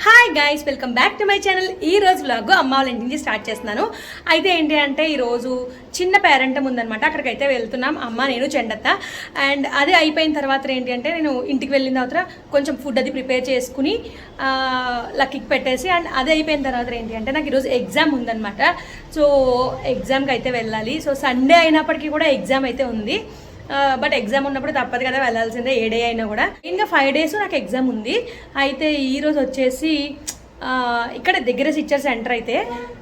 Hi guys welcome back to my channel ఈ రోజు blog అమ్మ వాళ్ళ ఇంటి నుంచి స్టార్ట్ చేస్తున్నాను. అయితే ఏంటి అంటే ఈరోజు చిన్న పేరెంటం ఉందనమాట అక్కడికైతే వెళ్తున్నాం. అమ్మ నేను చెండత్త. అండ్ అదే అయిపోయిన తర్వాత ఏంటి అంటే నేను ఇంటికి వెళ్ళిన తర్వాత కొంచెం ఫుడ్ అది ప్రిపేర్ చేసుకుని ఆ, లక్కీకి పెట్టేసి అండ్ అదే అయిపోయిన తర్వాత ఏంటి అంటే నాకు ఈరోజు ఎగ్జామ్ ఉందనమాట సో ఎగ్జామ్కి అయితే వెళ్ళాలి. సో సండే అయినప్పటికీ కూడా ఎగ్జామ్ అయితే ఉంది. బట్ ఎగ్జామ్ ఉన్నప్పుడు తప్పదు కదా వెళ్ళాల్సిందే ఏ డే అయినా కూడా. ఇంకా ఫైవ్ డేస్ నాకు ఎగ్జామ్ ఉంది. అయితే ఈరోజు వచ్చేసి ఇక్కడ దగ్గర సిచ్చర్ సెంటర్ అయితే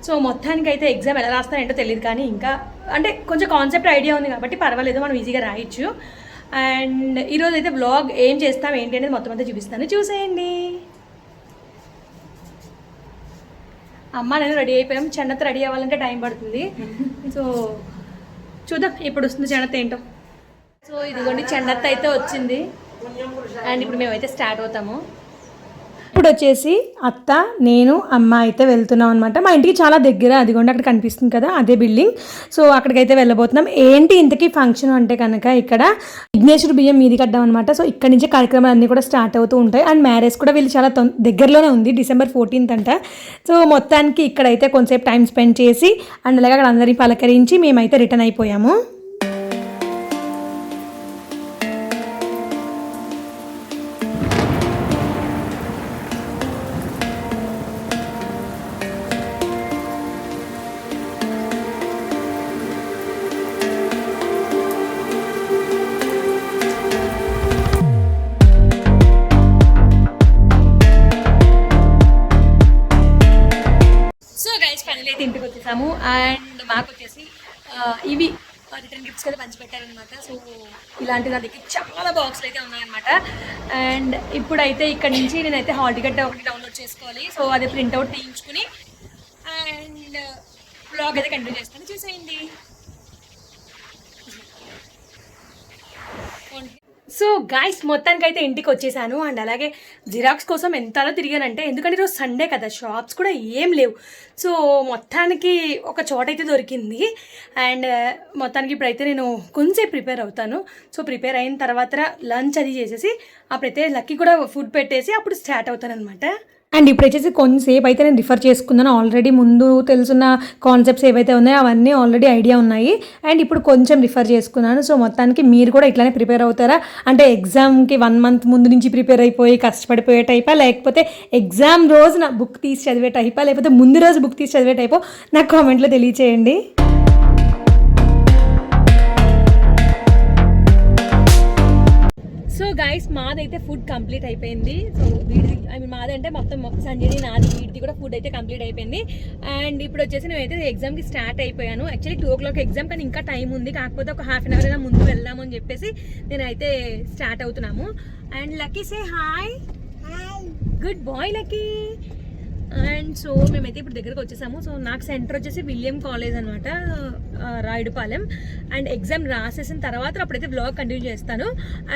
సో మొత్తానికి అయితే ఎగ్జామ్ ఎలా రాస్తాను ఏంటో తెలియదు కానీ ఇంకా అంటే కొంచెం కాన్సెప్ట్ ఐడియా ఉంది కాబట్టి పర్వాలేదు మనం ఈజీగా రాయొచ్చు. అండ్ ఈరోజు అయితే బ్లాగ్ ఏం చేస్తాం ఏంటి అనేది మొత్తం అంతా చూపిస్తాను. చూసేయండి. అమ్మ నేను రెడీ అయిపోయాం. చెన్నత రెడీ అవ్వాలంటే టైం పడుతుంది. సో చూద్దాం ఇప్పుడు వస్తుంది చెన్నత ఏంటో. సో ఇదిగోండి చెండత్త అయితే వచ్చింది. అండ్ ఇప్పుడు మేమైతే స్టార్ట్ అవుతాము. ఇప్పుడు వచ్చేసి అత్త నేను అమ్మ అయితే వెళ్తున్నాం అనమాట మా ఇంటికి చాలా దగ్గర అదిగోండి అక్కడ కనిపిస్తుంది కదా అదే బిల్డింగ్. సో అక్కడికైతే వెళ్ళబోతున్నాం. ఏంటి ఇంతకీ ఫంక్షన్ అంటే కనుక ఇక్కడ విఘ్నేశ్వర బియ్యం మీది కడ్డాం అనమాట సో ఇక్కడ నుంచి కార్యక్రమాలు అన్నీ కూడా స్టార్ట్ అవుతూ ఉంటాయి. అండ్ మ్యారేజ్ కూడా వీళ్ళు చాలా దగ్గరలోనే ఉంది డిసెంబర్ ఫోర్టీన్త్ అంట. సో మొత్తానికి ఇక్కడైతే కొంతసేపు టైం స్పెండ్ చేసి అండ్ అలాగే అక్కడ అందరినీ పలకరించి మేమైతే రిటర్న్ అయిపోయాము. అండ్ మాకు వచ్చేసి ఇవి రిటర్న్ గిఫ్ట్స్ కదా పంచిపెట్టారనమాట సో ఇలాంటి నా దగ్గర చాలా బాక్స్లు అయితే ఉన్నాయన్నమాట. అండ్ ఇప్పుడైతే ఇక్కడ నుంచి నేనైతే హాల్ టికెట్ ఒకటి డౌన్లోడ్ చేసుకోవాలి. సో అది ప్రింట్అవుట్ తీయించుకుని అండ్ బ్లాగ్ అయితే కంటిన్యూ చేస్తాను. చూసేయండి. సో గాయస్ మొత్తానికి అయితే ఇంటికి వచ్చేసాను అండ్ అలాగే జిరాక్స్ కోసం ఎంతలా తిరిగానంటే ఎందుకంటే ఈరోజు సండే కదా షాప్స్ కూడా ఏం లేవు. సో మొత్తానికి ఒక చోట అయితే దొరికింది. అండ్ uh, మొత్తానికి ఇప్పుడైతే నేను కొంచెం ప్రిపేర్ అవుతాను. సో ప్రిపేర్ అయిన తర్వాత లంచ్ అది చేసేసి అప్పుడైతే లక్కీ కూడా ఫుడ్ పెట్టేసి అప్పుడు స్టార్ట్ అవుతాను అనమాట అండ్ ఇప్పుడు వచ్చేసి కొంతసేపు అయితే నేను రిఫర్ చేసుకున్నాను. ఆల్రెడీ ముందు తెలుసున్న కాన్సెప్ట్స్ ఏవైతే ఉన్నాయో అవన్నీ ఆల్రెడీ ఐడియా ఉన్నాయి. అండ్ ఇప్పుడు కొంచెం రిఫర్ చేసుకున్నాను. సో మొత్తానికి మీరు కూడా ఇట్లానే ప్రిపేర్ అవుతారా? అంటే ఎగ్జామ్కి వన్ మంత్ ముందు నుంచి ప్రిపేర్ అయిపోయి కష్టపడిపోయే టైపా లేకపోతే ఎగ్జామ్ రోజు నా బుక్ తీసి చదివే టైపా లేకపోతే ముందు రోజు బుక్ తీసి చదివే టైపో నాకు కామెంట్లో తెలియచేయండి. గైస్ మాదైతే ఫుడ్ కంప్లీట్ అయిపోయింది. సో వీడిది ఐ మీన్ మాదంటే మొత్తం సంజయ్ నాది వీడిది కూడా ఫుడ్ అయితే కంప్లీట్ అయిపోయింది. అండ్ ఇప్పుడు వచ్చేసి నేనైతే ఎగ్జామ్కి స్టార్ట్ అయిపోయాను. Actually two o'clock exam కానీ ఇంకా టైం ఉంది. కాకపోతే ఒక హాఫ్ అన్ అవర్ అయినా ముందు వెళ్దాము అని చెప్పేసి నేనైతే స్టార్ట్ అవుతున్నాము. And Lucky say hi good bye Lucky and so మేమైతే ఇప్పుడు దగ్గరకు వచ్చేసాము. సో నాకు సెంటర్ వచ్చేసి విలియం కాలేజ్ అనమాట రాయుడుపాలెం. అండ్ ఎగ్జామ్ రాసేసిన తర్వాత అప్పుడైతే బ్లాగ్ కంటిన్యూ చేస్తాను.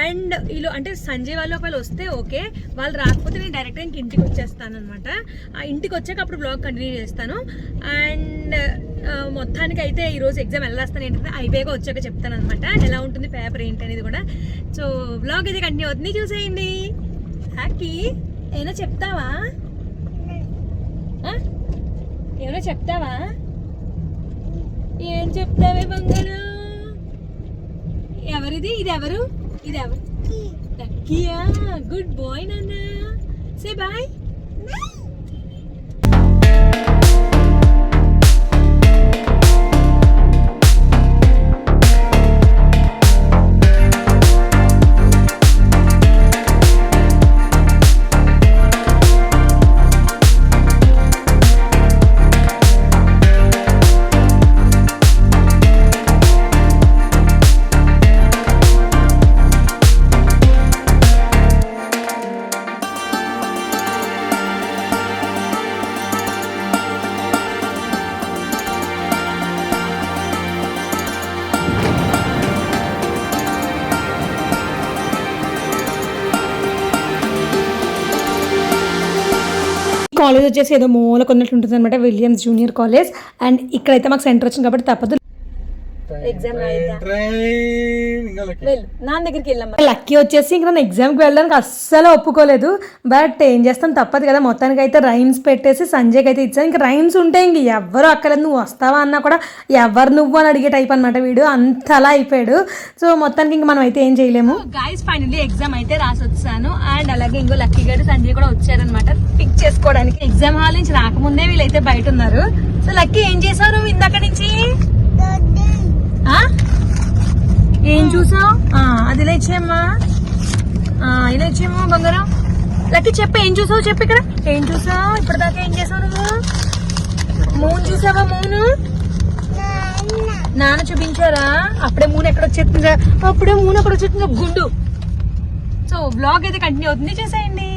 అండ్ వీళ్ళు అంటే సంజయ్ వాళ్ళు ఒకవేళ వస్తే ఓకే. వాళ్ళు రాకపోతే నేను డైరెక్ట్గా ఇంక ఇంటికి వచ్చేస్తాను అనమాట ఆ ఇంటికి వచ్చాక అప్పుడు బ్లాగ్ కంటిన్యూ చేస్తాను. అండ్ మొత్తానికి అయితే ఈరోజు ఎగ్జామ్ ఎలా ఏంటంటే అయిపోయాక వచ్చాక చెప్తాను అనమాట ఎలా ఉంటుంది పేపర్ ఏంటి అనేది కూడా. సో బ్లాగ్ అయితే కంటిన్యూ అవుతుంది. చూసేయండి. హ్యాపీ ఏమైనా చెప్తావా? ఏమైనా చెప్తావా? ఏం చెప్తావే బంగారు? ఎవరిది? ఇది ఎవరు ఇది ఎవరు లక్కీయా? గుడ్ బాయ్ నాన్న. Say bye. కాలేజ్ వచ్చేసి ఏదో మూల కొన్నట్లు ఉంటుంది అనమాట విలియమ్స్ జూనియర్ కాలేజ్ అండ్ ఇక్కడైతే మాకు సెంటర్ వచ్చింది కాబట్టి తప్పదు. ఎగ్జామ్. వెళ్ళు. నాన్న దగ్గరికి వెళ్ళమ్మా. లక్కీ వచ్చేసి ఇంకా నన్ను ఎగ్జామ్కి వెళ్ళడానికి అస్సలు ఒప్పుకోలేదు. బట్ ఏం చేస్తాం తప్పదు కదా. మొత్తానికి అయితే రైమ్స్ పెట్టేసి సంజయ్కి అయితే ఇచ్చాను. ఇంకా రైమ్స్ ఉంటే ఇంక ఎవ్వరు అక్కర్లేదు. నువ్వు వస్తావా అన్నా కూడా ఎవరు నువ్వు అని అడిగే టైప్ అనమాట వీడు. అంతలా అయిపోయాడు. సో మొత్తానికి ఇంక మనం అయితే ఏం చేయలేము. గైస్ ఫైనల్లీ ఎగ్జామ్ అయితే రాసి వచ్చాను అండ్ అలాగే ఇంకో లక్కీ గడు సంజయ్ కూడా వచ్చారనమాట పిక్ చేసుకోవడానికి ఎగ్జామ్ హాల్ నుంచి రాకముందే వీళ్ళైతే బయట ఉన్నారు. సో లక్కీ ఏం చేశారు ఇందాక నుంచి? ఏం చూసావు? అది ఇలా ఇచ్చేయమ్మా. ఇలా ఇచ్చేయమ్మా బంగారం. లక్కి చెప్ప ఏం చూసావు? చెప్పు ఇక్కడ. ఏం చూసావు? ఇప్పటిదాకా ఏం చేసావు నువ్వు? మూన్ చూసావా మూను? నాన్న చూపించారా? అప్పుడే మూన్ ఎక్కడ వచ్చేస్తుందా? అప్పుడే మూన్ ఎక్కడ వచ్చేస్తుందా? గుండు. సో బ్లాగ్ అయితే కంటిన్యూ అవుతుంది. చేసేయండి.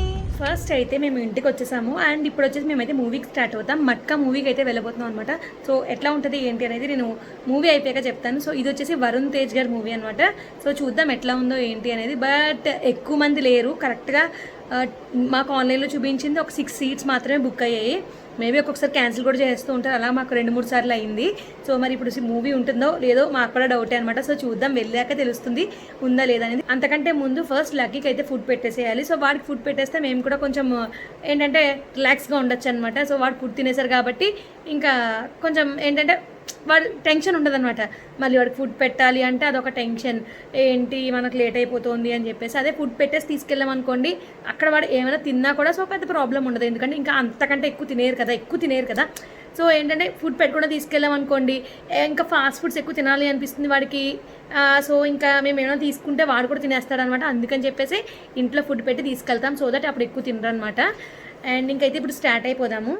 ఫస్ట్ అయితే మేము ఇంటికి వచ్చేసాము. అండ్ ఇప్పుడు వచ్చేసి మేమైతే మూవీకి స్టార్ట్ అవుతాం. మట్కా మూవీకి అయితే వెళ్ళబోతున్నాం అనమాట సో ఎట్లా ఉంటుంది ఏంటి అనేది నేను మూవీ అయిపోయాక చెప్తాను. సో ఇది వచ్చేసి వరుణ్ తేజ్ గారి మూవీ అనమాట సో చూద్దాం ఎట్లా ఉందో ఏంటి అనేది. బట్ ఎక్కువ మంది లేరు. కరెక్ట్గా మాకు ఆన్లైన్లో చూపించింది ఒక సిక్స్ సీట్స్ మాత్రమే బుక్ అయ్యాయి. మేబీ ఒక్కొక్కసారి క్యాన్సిల్ కూడా చేస్తూ ఉంటారు. అలా మాకు రెండు మూడు సార్లు అయింది. సో మరి ఇప్పుడు మూవీ ఉంటుందో లేదో మాకు కూడా డౌటే అనమాట సో చూద్దాం వెళ్ళాక తెలుస్తుంది ఉందా లేదా అనేది. అంతకంటే ముందు ఫస్ట్ లక్కీకి అయితే ఫుడ్ పెట్టేసేయాలి. సో వాడికి ఫుడ్ పెట్టేస్తే మేము కూడా కొంచెం ఏంటంటే రిలాక్స్గా ఉండొచ్చు అనమాట సో వాడు ఫుడ్ తినేసారు కాబట్టి ఇంకా కొంచెం ఏంటంటే వాడు టెన్షన్ ఉండదు అనమాట మళ్ళీ వాడికి ఫుడ్ పెట్టాలి అంటే అదొక టెన్షన్. ఏంటి? మనకు లేట్ అయిపోతుంది అని చెప్పేసి అదే ఫుడ్ పెట్టేసి తీసుకెళ్ళాం అనుకోండి అక్కడ వాడు ఏమైనా తిన్నా కూడా సో పెద్ద ప్రాబ్లం ఉండదు. ఎందుకంటే ఇంకా అంతకంటే ఎక్కువ తినేరు కదా ఎక్కువ తినేరు కదా. సో ఏంటంటే ఫుడ్ పెట్టకుండా తీసుకెళ్ళాం అనుకోండి ఇంకా ఫాస్ట్ ఫుడ్స్ ఎక్కువ తినాలి అనిపిస్తుంది వాడికి. సో ఇంకా మేము ఏమైనా తీసుకుంటే వాడు కూడా తినేస్తాడనమాట అందుకని చెప్పేసి ఇంట్లో ఫుడ్ పెట్టి తీసుకెళ్తాం సో దట్ అప్పుడు ఎక్కువ తినరు అనమాట అండ్ ఇంకైతే ఇప్పుడు స్టార్ట్ అయిపోదాము.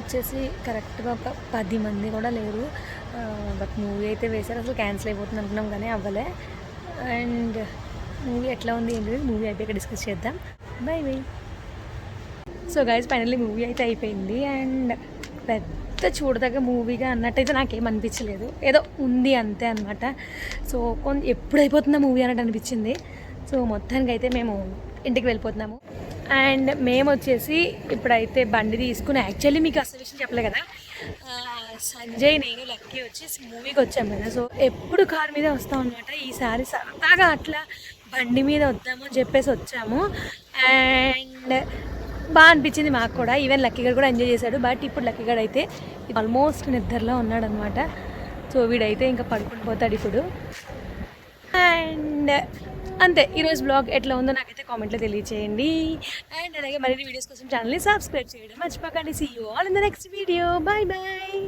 వచ్చేసి కరెక్ట్గా ఒక పది మంది కూడా లేరు. బట్ మూవీ అయితే వేశారు. అసలు క్యాన్సిల్ అయిపోతుంది అనుకున్నాం కానీ అవ్వలే. అండ్ మూవీ ఎట్లా ఉంది ఏంటి మూవీ అయిపోయాక డిస్కస్ చేద్దాం. Bye bye so guys finally movie అయితే అయిపోయింది. అండ్ పెద్ద చూడదగ్గ మూవీగా అన్నట్టయితే నాకేం అనిపించలేదు. ఏదో ఉంది అంతే అనమాట సో కొంత ఎప్పుడు అయిపోతుందా మూవీ అన్నట్టు అనిపించింది. సో మొత్తానికి అయితే మేము ఇంటికి వెళ్ళిపోతున్నాము. అండ్ మేము వచ్చేసి ఇప్పుడైతే బండి తీసుకుని యాక్చువల్లీ మీకు అసలు విషయం చెప్పలే కదా. సంజయ్ నేను లక్కీ వచ్చి మూవీకి వచ్చాము కదా. సో ఎప్పుడు కార్ మీద వస్తాం అనమాట ఈసారి సరదాగా అట్లా బండి మీద వద్దాము అని చెప్పేసి వచ్చాము. అండ్ బాగా అనిపించింది మాకు కూడా. ఈవెన్ లక్కీ కూడా ఎంజాయ్ చేశాడు. బట్ ఇప్పుడు లక్కీ అయితే ఆల్మోస్ట్ నిద్రలో ఉన్నాడు అనమాట సో వీడైతే ఇంకా పడుకుని పోతాడు ఇప్పుడు. అండ్ అంతే ఈరోజు బ్లాగ్ ఎట్లా ఉందో నాకైతే కామెంట్లో తెలియచేయండి. అండ్ అలాగే మరిన్ని వీడియోస్ కోసం ఛానల్ని సబ్స్క్రైబ్ చేయడం మర్చిపోకండి. See you all in the next video bye bye